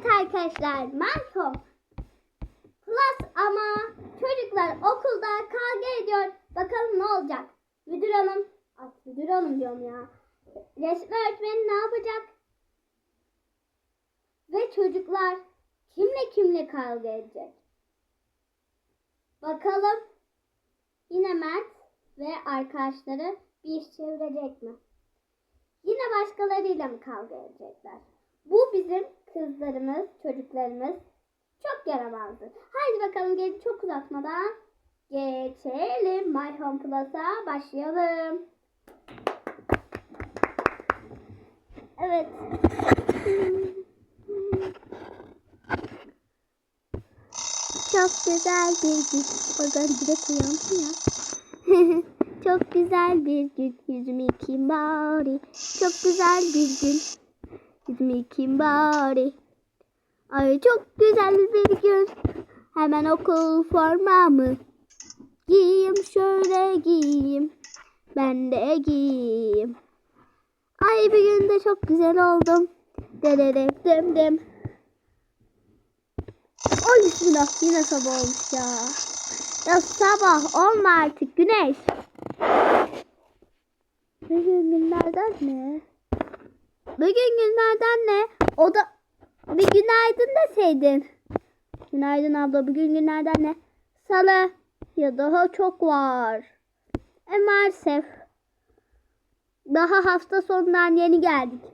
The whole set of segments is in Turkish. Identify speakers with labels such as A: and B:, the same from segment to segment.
A: Evet arkadaşlar Malcolm Plus ama çocuklar okulda kavga ediyor. Bakalım ne olacak? Müdür hanım, Ay, müdür hanım diyorum ya. Resmi öğretmeni ne yapacak? Ve çocuklar kimle kimle kavga edecek? Bakalım yine Mert ve arkadaşları bir iş çevirecek mi? Yine başkalarıyla mı kavga edecekler? Bu bizim kızlarımız, çocuklarımız çok yaramazdı. Haydi bakalım gelin çok uzatmadan geçelim. My Home Plus'a başlayalım. Evet. Çok güzel bir gün. Oradan direkt uyandım ya. Çok güzel bir gün. Yüzümü yıkayayım bari. Çok güzel bir gün. Yıkayayım bari. Ay çok güzel bir gün. Hemen okul formamı giyeyim şöyle giyeyim. Ben de giyeyim. Ay bir gün de çok güzel oldum. Dererek dem dem. Ay bismillah yine sabah olmuş ya. Ya sabah olma artık güneş. Bugün günlerden ne? Bugün günlerden ne? O da bir günaydın deseydin. Günaydın abla bugün günlerden ne? Salı. Ya daha çok var. E maalesef. Daha hafta sonundan yeni geldik.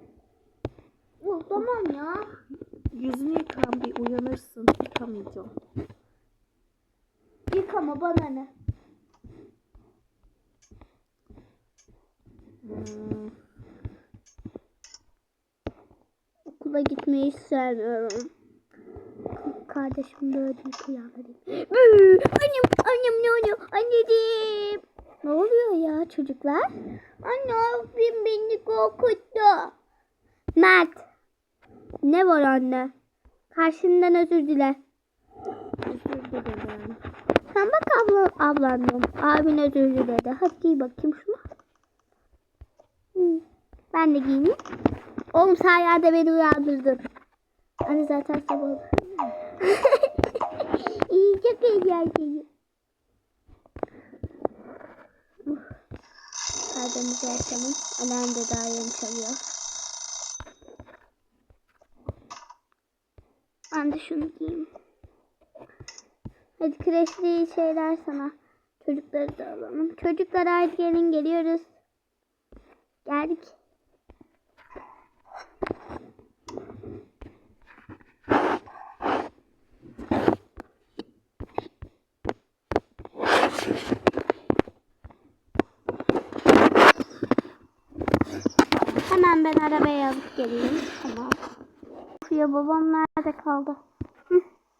A: Oh, tamam ya.
B: Yüzünü yıkan bir uyanırsın. Yıkamayacağım.
A: Yıkama bana ne?
B: Hmm.
A: Okula gitmeyi sevmiyorum. Kardeşim böyle bir. Bıı! Annem, annem ne oluyor? Anneciğim. Ne oluyor ya çocuklar? Anne abim beni korkuttu. Mert. Ne var anne? Karşından özür dile.
B: Özür dilerim.
A: Sen bak abla, ablan diyorum. Abin özür diledi. Hadi giy bakayım şunu. Ben de giyineyim. Oğlum sayende beni uyandırdın. Hani zaten sabah oldu. İyi çok eğlenceli. Uh. Kahvemizi açalım. Alarm de daha yeni çalıyor. Ben de şunu giyeyim. Hadi kreşli iyi şeyler sana. Çocukları da alalım. Çocuklar hadi gelin geliyoruz. Geldik. Hemen ben arabaya alıp geleyim. Tamam. Ya babam nerede kaldı?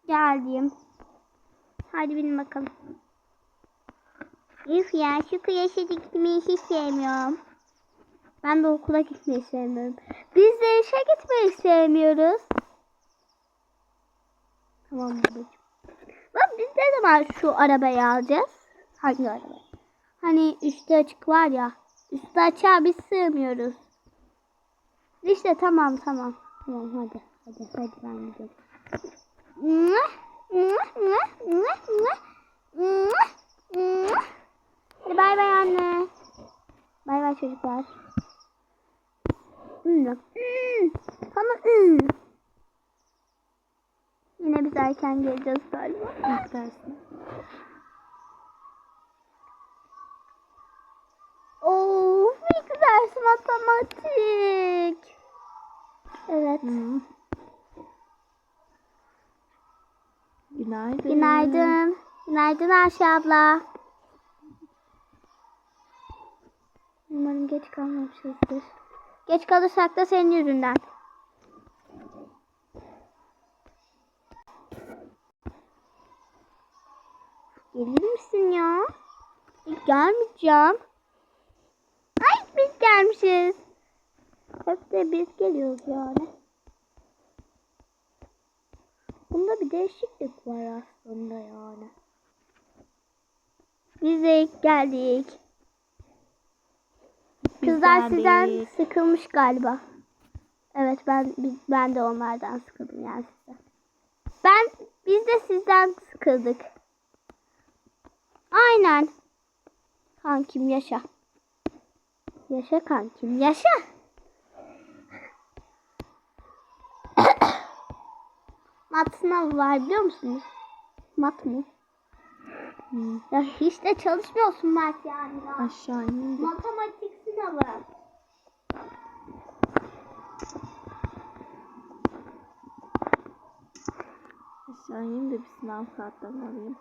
A: Geldim. Hadi binin bakalım. Üf ya şu kreşe gitmeyi hiç sevmiyorum. Ben de okula gitmeyi sevmiyorum. Biz de işe gitmeyi sevmiyoruz. Tamam babacığım. Bak biz ne zaman şu arabayı alacağız? Hangi araba? Hani üstü açık var ya. Üstü açığa biz sığmıyoruz. İşte tamam tamam. Tamam hadi. Hadi hadi ben gidiyorum. Hadi bay bay anne. Bay bay çocuklar. Hmm. Hmm. Sana hmm. Yine biz erken geleceğiz galiba.
B: İlk dersin.
A: Of ilk ders matematik. Evet.
B: Hı. Günaydın.
A: Günaydın. Günaydın Ayşe abla. Umarım geç kalmamışızdır. Geç kalırsak da senin yüzünden. Gelir misin ya? Gelmeyeceğim. Ay biz gelmişiz. Hep de biz geliyoruz yani. Bunda bir değişiklik var aslında yani. Biz de ilk geldik.
B: Biz
A: Kızlar
B: geldik.
A: sizden sıkılmış galiba. Evet ben ben de onlardan sıkıldım yani size. Ben biz de sizden sıkıldık. Aynen. Kankim yaşa. Yaşa kankim yaşa. Mat sınavı var biliyor musunuz? Mat mı?
B: Hmm.
A: Ya hiç de çalışmıyorsun Mert yani. ya.
B: Aşağı indim.
A: Matematik sınavı.
B: Aşağı ineyim de bir sınav kağıtlarını alayım.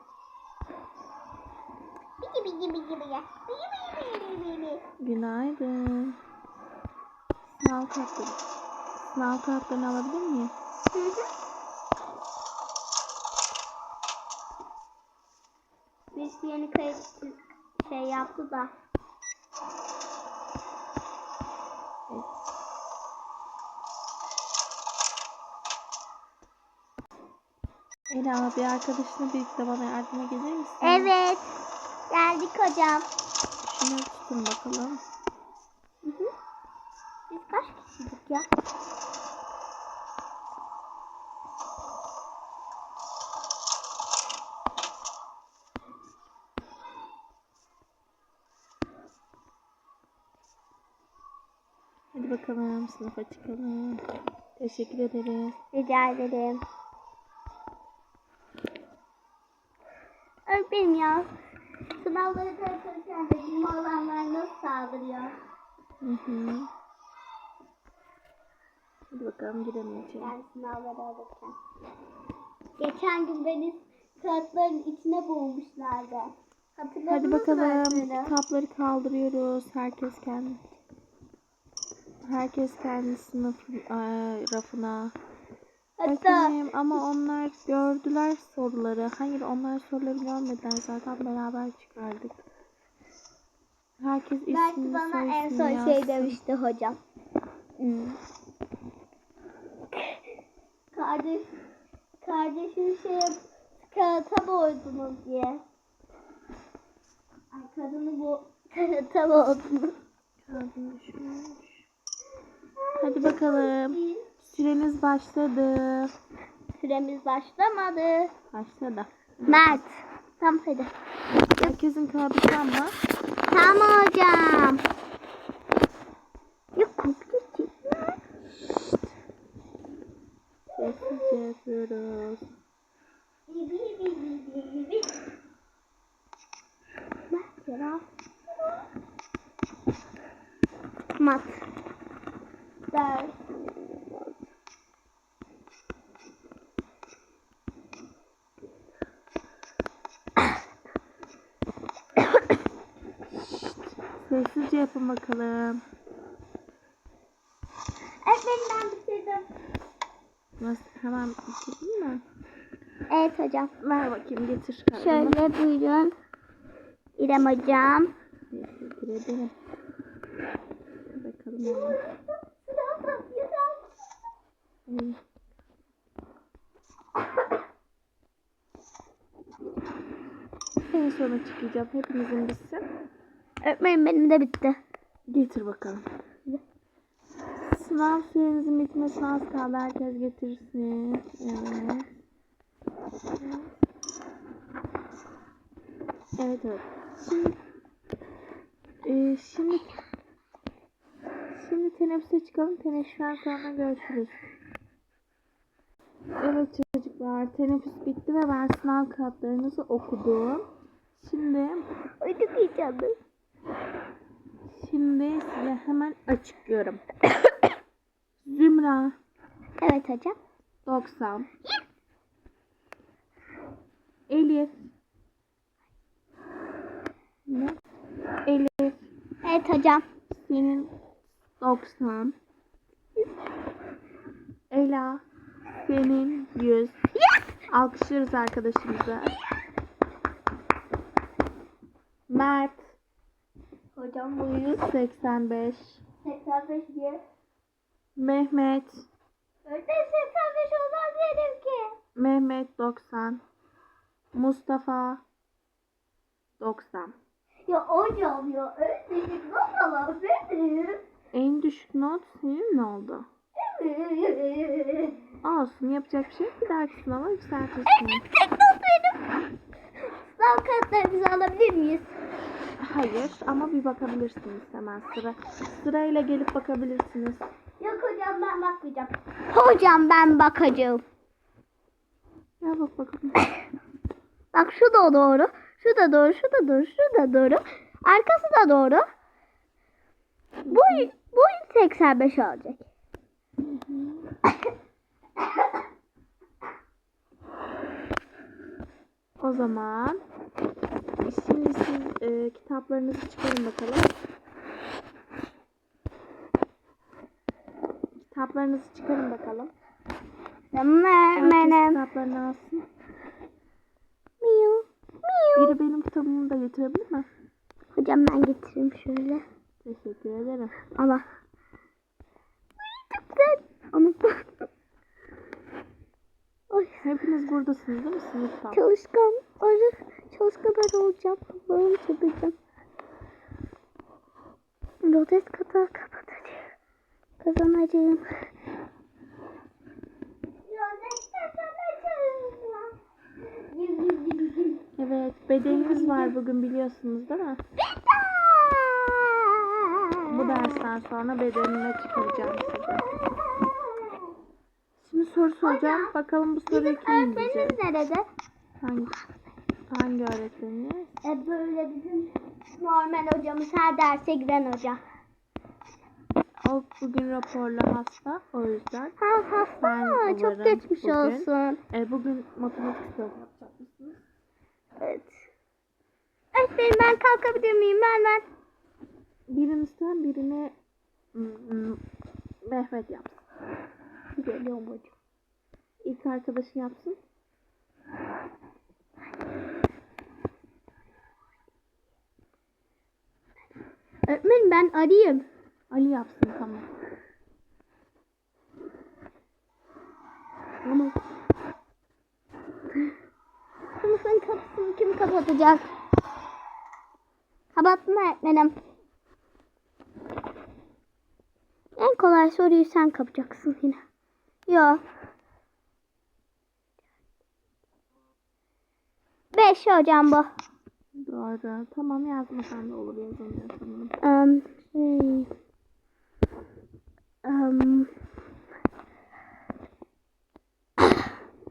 A: Bigi bigi bigi bigi. Bigi bigi bigi bigi.
B: Günaydın. Sınav kağıtları. Sınav kağıtlarını alabilir miyim?
A: Hı hı. Yeni kayıt şey yaptı da.
B: Evet. Ela bir arkadaşına birlikte bana yardıma gelir misin?
A: Evet. Geldik hocam.
B: Şunu tutun bakalım.
A: Hı hı. Biz kaç kişiydik ya?
B: Hadi bakalım sınıfa çıkalım. Teşekkür ederiz.
A: Rica ederim. Öğretmenim ya. Sınavları çalışırken de bizim olanlar nasıl saldırıyor?
B: Hı hı. Hadi bakalım girelim içeri.
A: Yani sınavları alırken. Geçen gün beni kağıtların içine boğmuşlardı. Hatırladınız
B: Hadi
A: mı
B: bakalım
A: öğretmenim?
B: kitapları kaldırıyoruz. Herkes kendi Herkes kendi sınıf eee, rafına.
A: Hatta
B: Öğretmenim ama onlar gördüler soruları. Hayır onlar soruları görmediler zaten beraber çıkardık. Herkes
A: belki
B: ismini
A: bana en son şey
B: yazsın.
A: demişti hocam. Hmm. Kardeş, kardeşim şey kağıta boğdunuz diye. Ay kadını bu kağıta boğdunuz.
B: Kağıdını düşürmüş. Hadi bakalım. Süreniz başladı.
A: Süremiz başlamadı.
B: Başladı.
A: Mert. Tamam hadi.
B: Herkesin kağıdı tam mı?
A: Tamam hocam. Ya kopya çekme.
B: Sessizce yapıyoruz.
A: Mert ya. Mat. Ders.
B: Sessizce yapın bakalım.
A: Öğretmenim ben bitirdim.
B: Nasıl? Hemen bitirdin mi?
A: Evet hocam.
B: Ver bakayım getir.
A: Şöyle buyurun. İrem hocam.
B: Teşekkür ederim. Bakalım. Ay. En sona çıkacağım. Hepinizin bitsin.
A: Öğretmenim benim de bitti.
B: Getir bakalım. Sınav sürenizin bitmesine az kaldı. Herkes getirsin. Evet. Evet evet. Şimdi Ee, şimdi şimdi teneffüse çıkalım. Teneffüsten sonra görüşürüz. Evet çocuklar teneffüs bitti ve ben sınav kağıtlarınızı okudum. Şimdi
A: Ay çok
B: Şimdi size hemen açıklıyorum. Zümra
A: Evet hocam.
B: 90. Elif. Ne? Elif
A: Evet hocam.
B: senin 90. Ela senin 100. Alkışlıyoruz arkadaşımıza. Mert
A: Hocam buyurun.
B: 85.
A: 85 diye.
B: Mehmet
A: Öğretmenim 85 olmaz dedim ki.
B: Mehmet 90. Mustafa 90.
A: Ya hocam ya öğretmenim nasıl öğretmenim?
B: En düşük not senin mi oldu? Olsun yapacak bir şey yok. Bir dahaki sınava yükseltirsin.
A: Tek not benim. Sınav kağıtlarımızı alabilir miyiz?
B: Hayır ama bir bakabilirsiniz hemen sıra. Sırayla gelip bakabilirsiniz.
A: Yok hocam ben bakmayacağım. Hocam ben bakacağım.
B: Ya bak bakalım.
A: Bak şu da doğru. Şu da doğru. Şu da doğru. Şu da doğru. Arkası da doğru. Bu, bu 85 olacak.
B: O zaman şimdi siz e, kitaplarınızı çıkarın bakalım. Kitaplarınızı çıkarın bakalım.
A: Tamam
B: Herkes
A: benim.
B: kitaplarını alsın.
A: Miu. Miu.
B: Biri benim kitabımı da getirebilir mi?
A: Hocam ben getireyim şöyle.
B: Teşekkür ederim.
A: Allah. Çok güzel. Ama Oy,
B: Hepiniz buradasınız değil mi sınıfta?
A: çalışkan. Arı, arı olacağım. Allah'ım çıldıracağım. Rotes kata kapatacağım. Kazanacağım.
B: Evet, bedenimiz var bugün biliyorsunuz değil mi? Bu dersten sonra bedenine çıkaracağım size. Şimdi soru soracağım. Bakalım bu soruyu kim bilecek?
A: Nerede?
B: Hangi, hangi öğretmeniniz?
A: E böyle bizim normal hocamız her derse giren hoca.
B: O bugün raporla hasta. O yüzden.
A: Ha hasta
B: Ben?
A: Çok geçmiş
B: bugün.
A: olsun.
B: E, bugün matematik sınavı yapacak mısınız?
A: Evet. Öğretmenim ben kalkabilir miyim? Ben ben.
B: Hmm, hmm, Mehmet yapsın.
A: Geliyorum hocam.
B: İlk arkadaşın yapsın.
A: Öğretmenim ben arayayım.
B: Ali yapsın tamam.
A: Ama. Sınıfın kapısını kim kapatacak? Kapattım öğretmenim. En kolay soruyu sen kapacaksın yine. Yok. Beş hocam bu.
B: Doğru. Tamam yazmasan da olur yazılmıyor sanırım.
A: Um, şey. Um,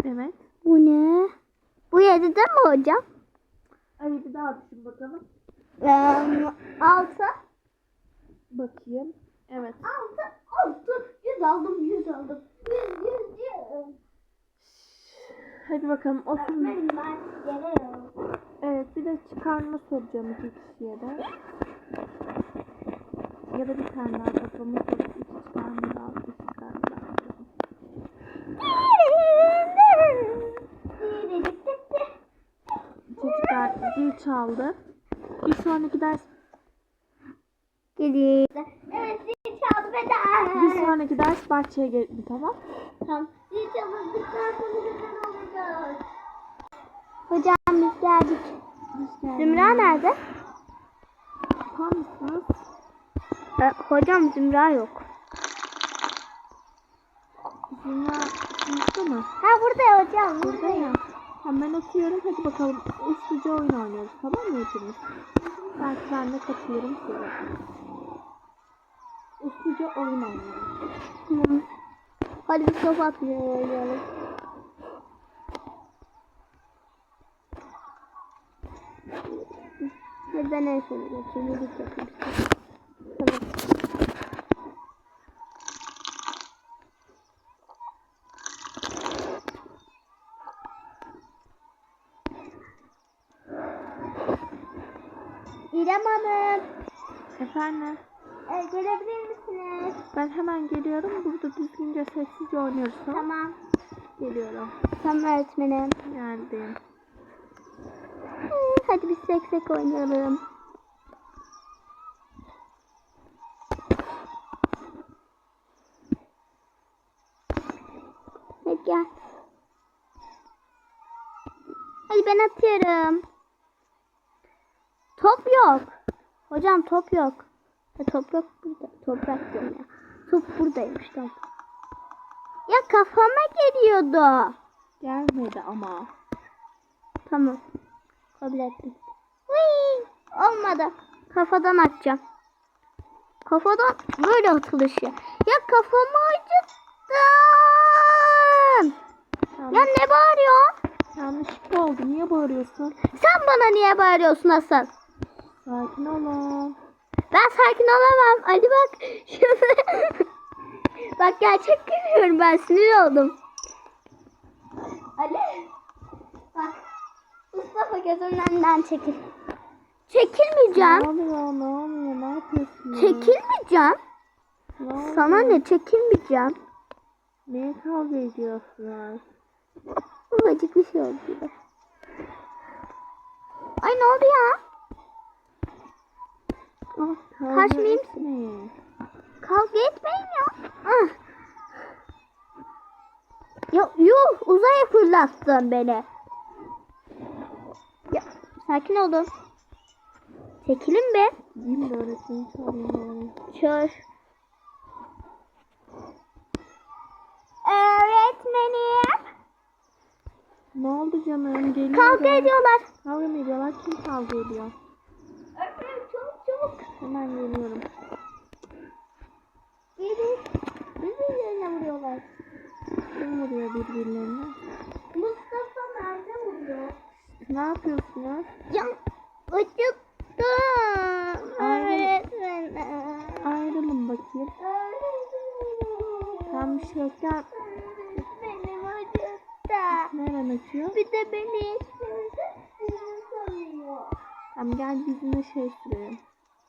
B: Evet.
A: bu ne? Bu yedide mi hocam?
B: Ali bir daha düşün bakalım.
A: Um, altı.
B: Bakayım. Evet.
A: Altı. Altı. Yüz aldım. Yüz aldım. Yüz. Yüz. Yüz.
B: Hadi bakalım o sınıf.
A: Benim ben geliyorum.
B: Evet bir de çıkarma soracağım iki kişiye de. Ya da bir tane daha toplama sorusu. İki çıkarma daha. Üç çıkarma daha. Çocuklar zil çaldı. Bir sonraki ders
A: Geliyor. Evet zil çaldı ve de.
B: bir sonraki ders bahçeye gelin tamam?
A: Tamam. Zil çaldıktan sonra güzel olacak. Hocam biz geldik. Zümra nerede?
B: Yapar mısınız?
A: E, hocam Zümra yok.
B: Zümra sınıfta mı?
A: Ha burada hocam.
B: Burada ya. Tamam ben atıyorum. Hadi bakalım. Usluca oyun oynuyoruz. Tamam mı hepimiz? Ben de katılırım size. Usluca oyun oynuyoruz.
A: Tamam. Hadi bir top atmaya Hadi ben en sona geçeyim. Yedik yapayım. Tamam. İrem Hanım,
B: Efendim?
A: e, gelebilir misiniz?
B: Ben hemen geliyorum. Burada düzgünce sessizce oynuyoruz. Tamam.
A: Tamam.
B: Geliyorum.
A: Tamam öğretmenim.
B: Geldim.
A: Hadi biz seksek oynayalım. Hadi gel. Hadi ben atıyorum. Top yok. Hocam top yok. Ha, top yok burada. Toprak diyorum ya. Top buradaymış tamam. Ya kafama geliyordu.
B: Gelmedi ama.
A: Tamam. Kabul ettim. Hıy, olmadı. Kafadan atacağım. Kafadan böyle atılışı. Ya kafamı acıttın. Ya ne bağırıyorsun?
B: yanlışlıkla oldu. Niye bağırıyorsun?
A: Sen bana niye bağırıyorsun asıl?
B: Sakin olun.
A: Ben sakin olamam. Ali bak. bak gerçek gülüyorum ben sinir oldum. Ali. Bak. Mustafa gözümün önünden çekil.
B: Ne
A: Çekilmeyeceğim.
B: oluyor? Ne oluyor? Ne yapıyorsun?
A: Çekilmeyeceğim.
B: Ne?
A: Sana ne çekilmeyeceğim.
B: Niye kavga ediyorsunuz?
A: Ufacık bir şey oldu. Ay ne oldu ya?
B: Ah, kavga
A: Kaçmayayım.
B: etmeyin.
A: Kavga etmeyin ya. Ah. Ya yuh uzaya fırlattın beni. Sakin olun. Çekilin be.
B: Değil de öğretmeni çağırıyorum.
A: Çağır. Öğretmenim.
B: Ne oldu canım? Geliyorum.
A: Kavga ediyorlar.
B: Kavga mı ediyorlar? Kim kavga ediyor?
A: Öğretmenim çabuk çabuk.
B: Hemen geliyorum.
A: Gelin. Birbirlerine vuruyorlar.
B: Kim vuruyor birbirlerine?
A: Mustafa nerede vuruyor?
B: Ne yapıyorsunuz?
A: Ya.
B: Ay.
A: Öğretmenim.
B: Ayrılın bakayım. Tam. Gel.
A: Benim acıttı.
B: Nereden açıyor?
A: Bir de beni.
B: Tamam gel dizine şey sürelim.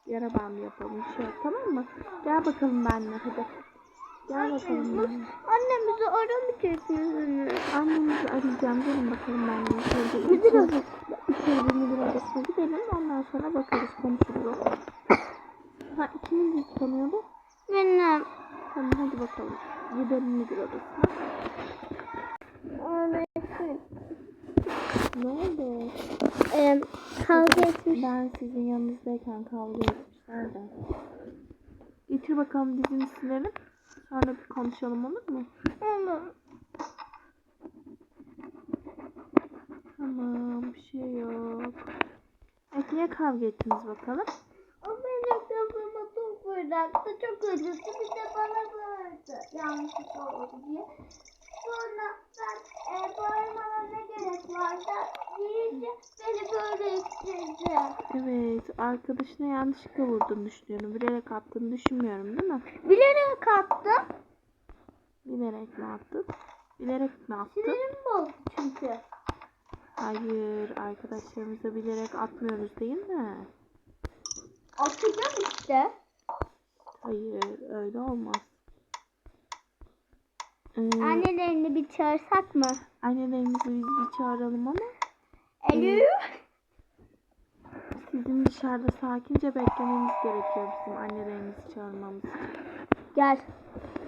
B: Yara bandı yapalım. Şey tamam mı? Gel bakalım benimle hadi. Gel bakalım.
A: Annemizi aramayacak mısınız?
B: Annemizi arayacağım. Gelin bakalım benimle. Şöyle
A: Müdür
B: içeri-
A: odası.
B: içeri bir müdür odasına gidelim. Ondan sonra bakarız konuşuruz. Ha ikimiz de tanıyordu.
A: Benim.
B: Tamam hadi bakalım. Gidelim müdür odasına. Ne oldu?
A: Ee, kavga etmiş.
B: Ben sizin yanınızdayken kavga etmişler de. Getir bakalım dizini silelim. Sonra bir konuşalım olur mu?
A: Ama
B: Tamam bir şey yok. Evet niye kavga ettiniz bakalım?
A: o benim kafama top fırlattı. Çok acıttı. Bir de bana bağırdı. Yanlışlıkla oldu diye. Sonra ben e, bağırmana ne gerek varsa deyince beni böyle ittirdi.
B: Evet arkadaşına yanlışlıkla vurduğunu düşünüyorum. Bilerek attığını düşünmüyorum değil mi?
A: Bilerek attım.
B: Bilerek mi attın? Bilerek mi attın?
A: Sinirim bozdu çünkü.
B: Hayır arkadaşlarımıza bilerek atmıyoruz değil mi?
A: Atacağım işte.
B: Hayır öyle olmaz. Ee,
A: Annelerini bir çağırsak mı?
B: annelerimizi biz bir çağıralım ama
A: Elif.
B: sizin dışarıda sakince beklememiz gerekiyor bizim annelerimizi çağırmamız.
A: Gel.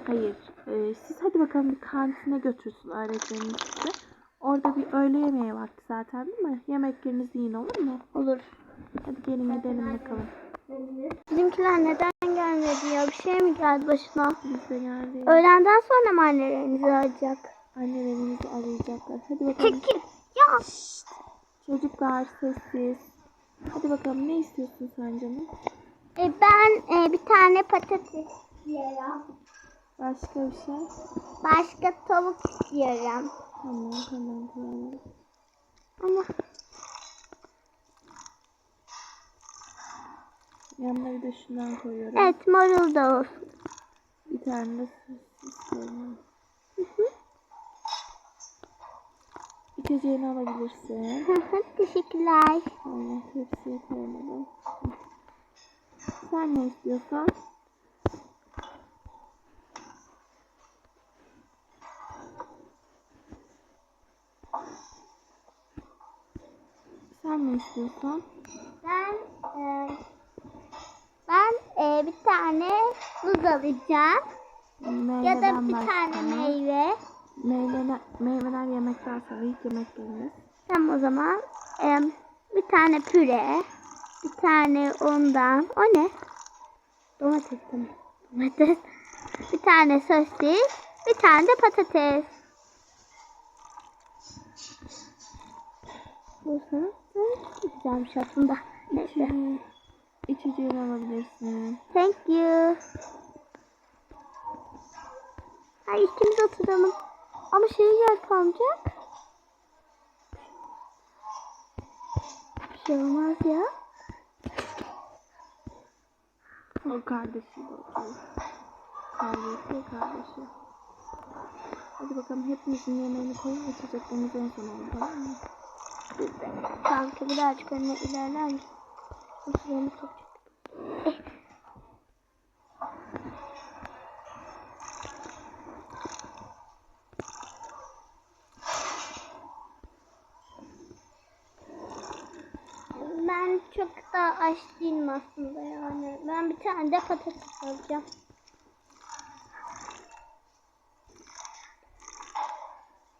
B: Hayır. e, siz hadi bakalım bir kantine götürsün öğretmeniniz. Orada bir öğle yemeği vakti zaten değil mi? Yemeklerinizi yiyin olur mu?
A: Olur.
B: Hadi gelin gidelim bakalım.
A: Bizimkiler neden gelmedi ya? Bir şey mi geldi başına?
B: Biz de geldik.
A: Öğlenden sonra mı annelerinizi arayacak?
B: Annelerimizi arayacaklar. Hadi bakalım.
A: Çekil. Ya.
B: Çocuklar sessiz. Hadi bakalım ne istiyorsun sen canım?
A: E, ben e, bir tane patates istiyorum.
B: Başka bir şey?
A: Başka tavuk istiyorum.
B: Tamam tamam tamam.
A: Ama
B: Yanına bir de şundan koyuyorum.
A: evet marul da olsun.
B: Bir tane de sos istiyorum. İçeceğini alabilirsin.
A: Teşekkürler.
B: Aynen tepsiye koymadım. Sen ne istiyorsan? Sen ne istiyorsan?
A: Ben e, ben e, bir tane muz alacağım. Ya da
B: Meyveden
A: bir
B: başka.
A: tane meyve.
B: Meyveler, meyveler yemekten sonra ilk yemek geliriz.
A: Tamam o zaman e, bir tane püre, bir tane ondan. O ne? Domates mi? Domates. Bir tane sosis, Bir tane de patates. Bu güzelmiş aslında. Neyse.
B: İçeceği, içeceğini alabilirsin.
A: Thank you. Ay ikimiz oturalım. Ama şey yer kalmayacak. Bir şey olmaz ya.
B: O kardeşiyle oturuyor. Kardeşi kardeşi. Hadi bakalım hepimizin yemeğini koyun içeceklerimizi en son alalım tamam mı?
A: Kanka birazcık önüne ilerler misin? Sokacak. Eh. Ben çok da aç değilim aslında yani. Ben bir tane de patates alacağım.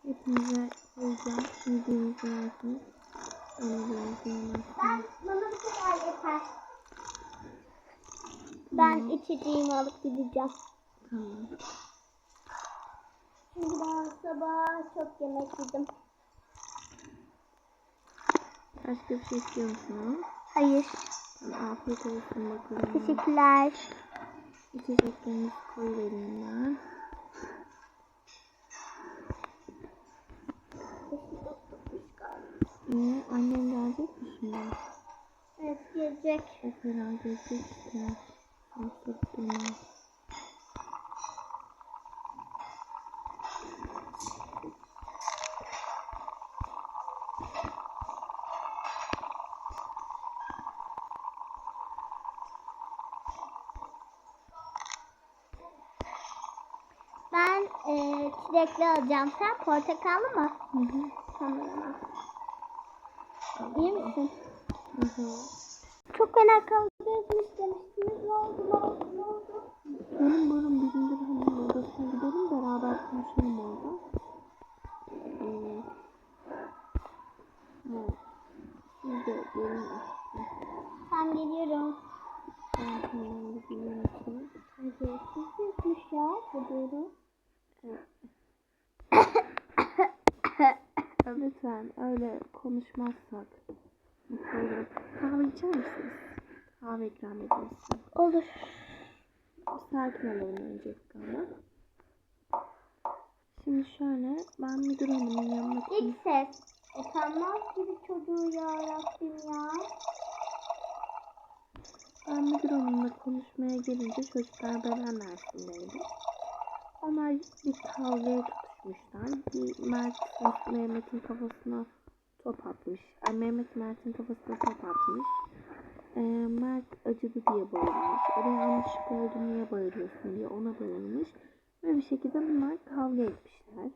B: Koyacağım. Yediğimizi yersiniz. Yemediğimizi yemezsiniz.
A: bana bu kadar yeter. Ben içeceğimi alıp gideceğim.
B: Tamam.
A: Çünkü ben sabah çok yemek yedim.
B: Başka bir şey istiyor musunuz?
A: Hayır.
B: Tamam, afiyet olsun bakalım.
A: Teşekkürler.
B: İçeceklerinizi koyuvereyim ben. Ee, annem gelecek mi şimdi?
A: Evet gelecek.
B: O fena gelecek işte. Duruyor.
A: Ben e, çilekli alacağım. Sen portakallı mı?
B: Hı hı.
A: Tamam. İyi misin?
B: Hı hı.
A: Çok fena kavga etmiş demiştiniz. Ne oldu? Ne oldu? Ne oldu?
B: Benim bizim de hanım odasına gidelim beraber konuşalım orada. Ee, evet. Siz de gelin işte.
A: Ben geliyorum.
B: Ben hemen bir yöneteyim.
A: Hadi siz yapmış ya. Gidiyorum.
B: Lütfen öyle konuşmazsak mutlu olurum. Kahve içer misiniz? Kahve ikram edeyim size.
A: Olur.
B: Sakin olalım öncelikle ama. Şimdi şöyle ben müdür hanımın yanına
A: İlk ses. Utanmaz gibi çocuğu ya Rabbim ya.
B: Ben müdür hanımla konuşmaya gelince çocuklar beden dersindeydi. Onlar bir kavgaya tutuşmuşlar. Bir Mert Mehmet'in kafasına top atmış. Ay, Mehmet Mert'in kafasına top atmış. Ee, Mert acıdı diye bağırmış. O da yanlışlık oldu niye bağırıyorsun diye ona bağırmış. Ve bir şekilde bunlar kavga etmişler.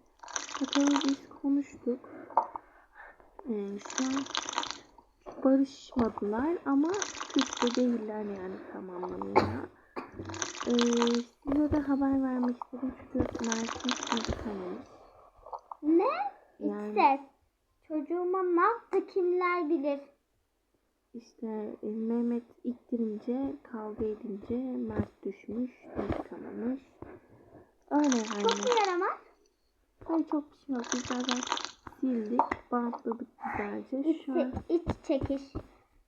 B: Bakalım biz konuştuk. Ee, şu an barışmadılar ama küs de değiller yani tam anlamıyla. Ee, size de haber vermek istedim çünkü Mert'in tanımış.
A: Ne?
B: Yani-
A: ses. Çocuğuma ne yaptı kimler bilir.
B: İşte e, Mehmet ittirince kavga edince Mert düşmüş, diz kanamış. Öyle
A: Çok
B: yani.
A: mu yaramaz?
B: Ay çok bir şey yok. Biz zaten sildik, bantladık güzelce.
A: İç,
B: Şu an
A: iç çekiş.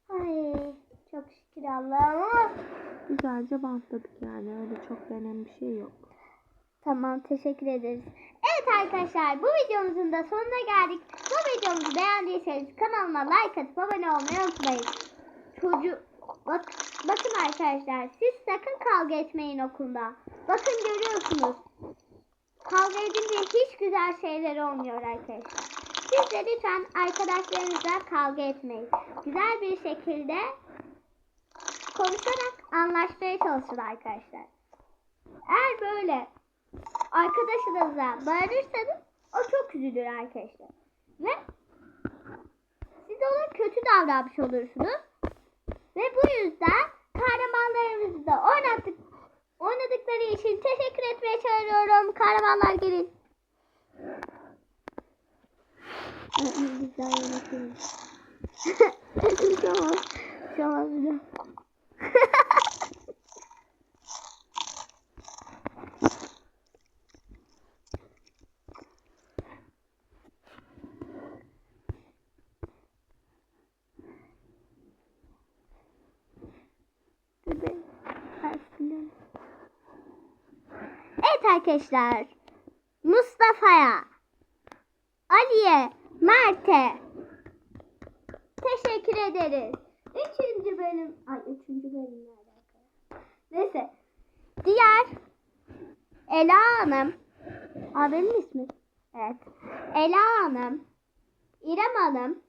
A: Ay çok şükür Allah'ım.
B: güzelce bantladık yani. Öyle çok önemli bir şey yok.
A: Tamam teşekkür ederiz. Evet arkadaşlar bu videomuzun da sonuna geldik. Videomuzu beğendiyseniz kanalıma like atıp abone olmayı unutmayın. Çocuğu bak, bakın arkadaşlar siz sakın kavga etmeyin okulda. Bakın görüyorsunuz. Kavga edince hiç güzel şeyler olmuyor arkadaşlar. Siz de lütfen arkadaşlarınızla kavga etmeyin. Güzel bir şekilde konuşarak anlaşmaya çalışın arkadaşlar. Eğer böyle arkadaşınıza bağırırsanız o çok üzülür arkadaşlar. Ve siz ona kötü davranmış olursunuz. Ve bu yüzden kahramanlarımızı da oynattık, oynadıkları için teşekkür etmeye çağırıyorum. Kahramanlar gelin.
B: Güzel yönetelim.
A: tamam. Tamam. tamam. Arkadaşlar. Mustafa'ya, Ali'ye, Mert'e teşekkür ederiz. Üçüncü bölüm, ay üçüncü bölüm nerede arkadaşlar? Neyse. Diğer Ela Hanım. Aa benim ismim. Evet. Ela Hanım, İrem Hanım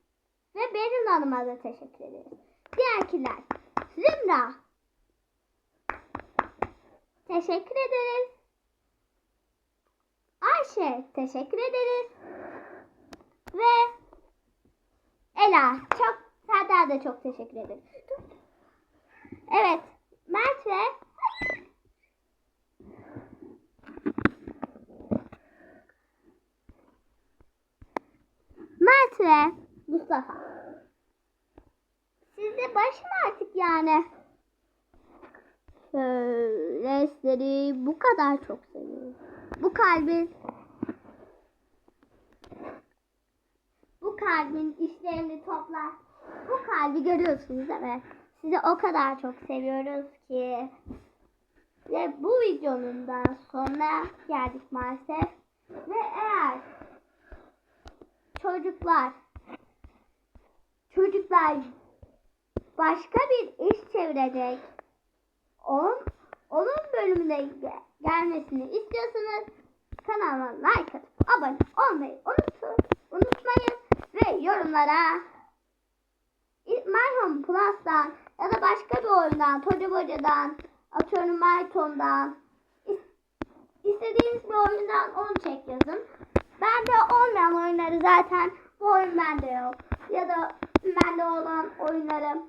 A: ve Beril Hanım'a da teşekkür ederiz. Diğerkiler. Zümra. Teşekkür ederiz. Ayşe teşekkür ederiz. Ve Ela çok Serdar da çok teşekkür ederiz. Evet. Mert ve Mert ve Mustafa. Siz de başın artık yani. Şöyle sizleri bu kadar çok seviyorum. Bu kalbin bu kalbin işlerini toplar. Bu kalbi görüyorsunuz mi? Sizi o kadar çok seviyoruz ki. Ve bu videonun da sonuna geldik maalesef. Ve eğer çocuklar çocuklar başka bir iş çevirecek onun, onun bölümüne ge- gelmesini istiyorsanız kanalıma like atıp abone olmayı unutun, unutmayın ve yorumlara Home Plus'tan ya da başka bir oyundan, Toca Boca'dan, atıyorum MyTone'dan is- istediğiniz bir oyundan onu çek yazın. Bende olmayan oyunları zaten bu oyun bende yok. Ya da bende olan oyunlarım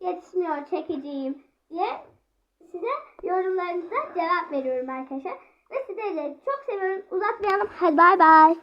A: yetişmiyor çekeceğim diye size yorumlarınıza cevap veriyorum arkadaşlar. Ve sizleri çok seviyorum. Uzatmayalım. Hadi bay bay.